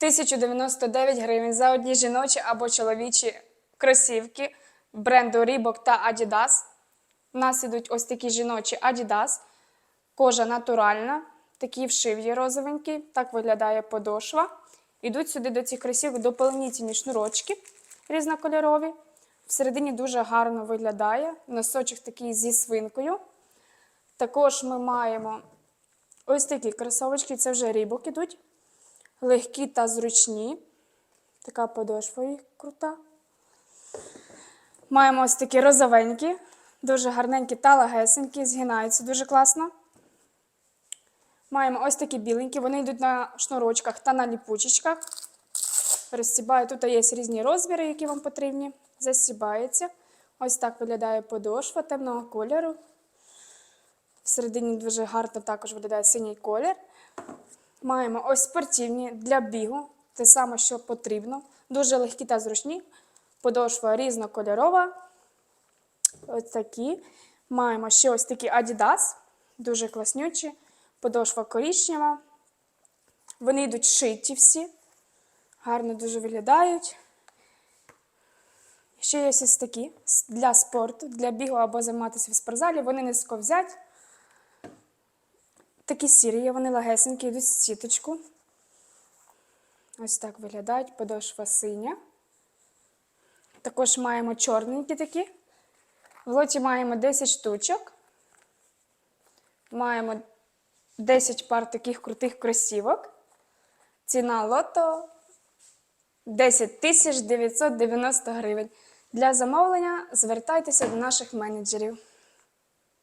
1099 гривень за одні жіночі або чоловічі кросівки бренду Reebok та Adidas. У нас ідуть ось такі жіночі Adidas. Кожа натуральна, такий вшив є розовенький, так виглядає подошва. Ідуть сюди до цих кросівок доповнительні шнурочки різнокольорові. Всередині дуже гарно виглядає. Носочок такий зі свинкою. Також ми маємо ось такі кросовочки, це вже рібок ідуть. Легкі та зручні. Така подошва їх крута. Маємо ось такі розовенькі, дуже гарненькі та легесенькі, згинаються дуже класно. Маємо ось такі біленькі, вони йдуть на шнурочках та на ліпучечках. Розсібаю. Тут є різні розміри, які вам потрібні. Засібається. Ось так виглядає подошва темного кольору. Всередині дуже гарно також виглядає синій колір. Маємо ось спортивні для бігу. Те саме, що потрібно. Дуже легкі та зручні. Подошва різнокольорова. Ось такі. Маємо ще ось такі Adidas. Дуже класнючі. Подошва коричнева. Вони йдуть шиті всі. Гарно дуже виглядають. Ще є ось такі для спорту, для бігу або займатися в спортзалі. Вони не сковзять. Такі сірі, вони легесенькі, йдуть в сіточку. Ось так виглядають, подошва синя. Також маємо чорненькі такі. В лоті маємо 10 штучок. Маємо 10 пар таких крутих кросівок. Ціна лото 10 тисяч 990 гривень. Для замовлення звертайтеся до наших менеджерів.